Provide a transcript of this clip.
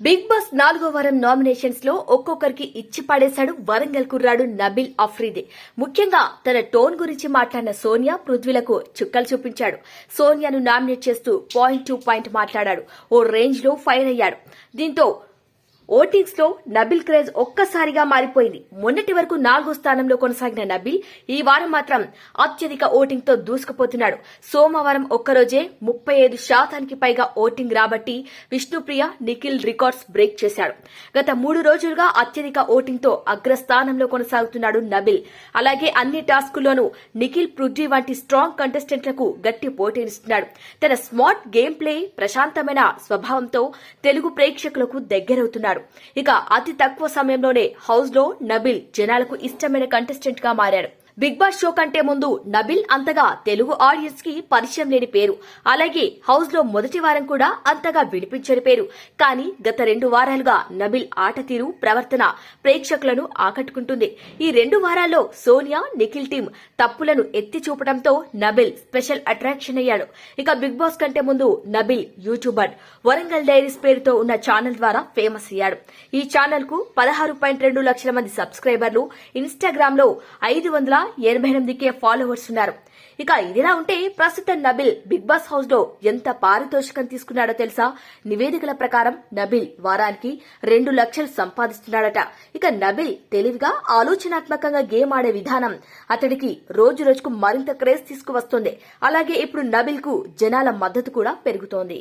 Big boss నాలుగో వారం నామినేషన్స్లో ఒక్కొక్కరికి ఇచ్చి పడేశాడు వరంగల్ కుర్రాడు నబిల్ అఫ్రీది ముఖ్యంగా తన టోన్ గురించి మాట్లాడిన సోనియా పృథ్వీలకు చుక్కలు చూపించాడు. సోనియాను నామినేట్ చేస్తూ పాయింట్ టు పాయింట్ మాట్లాడాడు. ఓ రేంజ్లో ఫైర్ అయ్యాడు. దీంతో ఓటింగ్స్లో నబిల్ క్రేజ్ ఒక్కసారిగా మారిపోయింది. మొన్నటి వరకు నాలుగో స్థానంలో కొనసాగిన నబిల్ ఈ వారం మాత్రం అత్యధిక ఓటింగ్తో దూసుకుపోతున్నాడు. సోమవారం ఒక్కరోజే ముప్పై ఐదు శాతానికి పైగా ఓటింగ్ రాబట్టి విష్ణుప్రియ నిఖిల్ రికార్డ్స్ బ్రేక్ చేశాడు. గత మూడు రోజులుగా అత్యధిక ఓటింగ్తో అగ్రస్థానంలో కొనసాగుతున్నాడు నబిల్. అలాగే అన్ని టాస్కుల్లోనూ నిఖిల్ పృథ్వీ వంటి స్ట్రాంగ్ కంటెస్టెంట్లకు గట్టి పోటీనిస్తున్నాడు. తన స్మార్ట్ గేమ్ ప్లే ప్రశాంతమైన స్వభావంతో తెలుగు ప్రేక్షకులకు దగ్గరవుతున్నాడు. ఇక అతి తక్కువ సమయంలోనే హౌస్లో నబిల్ జనాలకు ఇష్టమైన కంటెస్టెంట్గా మారాడు బిగ్ బాస్ షో కంటే ముందు నబిల్ అంతగా తెలుగు ఆడియన్స్కి పరిచయం లేని పేరు. అలాగే హౌస్లో మొదటి వారం కూడా అంతగా వినిపించని పేరు. కానీ గత రెండు వారాలుగా నబిల్ ఆట తీరు ప్రవర్తన ప్రేక్షకులను ఆకట్టుకుంటుంది. ఈ రెండు వారాల్లో సోనియా నిఖిల్ టీం తప్పులను ఎత్తి చూపడంతో నబిల్ స్పెషల్ అట్రాక్షన్ అయ్యాడు. ఇక బిగ్ బాస్ కంటే ముందు నబిల్ యూట్యూబర్ వరంగల్ డైరీస్ పేరుతో ఉన్న ఛానల్ ద్వారా ఫేమస్ అయ్యాడు. ఈ ఛానల్కు పదహారు పాయింట్ రెండు లక్షల మంది సబ్స్క్రైబర్లు ఇన్స్టాగ్రామ్లో ఐదు వందల ఎనభై ఎనిమిదికే ఫాలోవర్స్ ఉన్నారు. ఇక ఇదిలా ఉంటే ప్రస్తుత నబిల్ బిగ్ బాస్ హౌస్లో ఎంత పారితోషికం తీసుకున్నాడో తెలుసా? నివేదికల ప్రకారం నబిల్ వారానికి రెండు లక్షలు సంపాదిస్తున్నాడట. ఇక నబిల్ తెలివిగా ఆలోచనాత్మకంగా గేమ్ ఆడే విధానం అతడికి రోజు రోజుకు మరింత క్రేజ్ తీసుకువస్తుంది. అలాగే ఇప్పుడు నబిల్కు జనాల మద్దతు కూడా పెరుగుతోంది.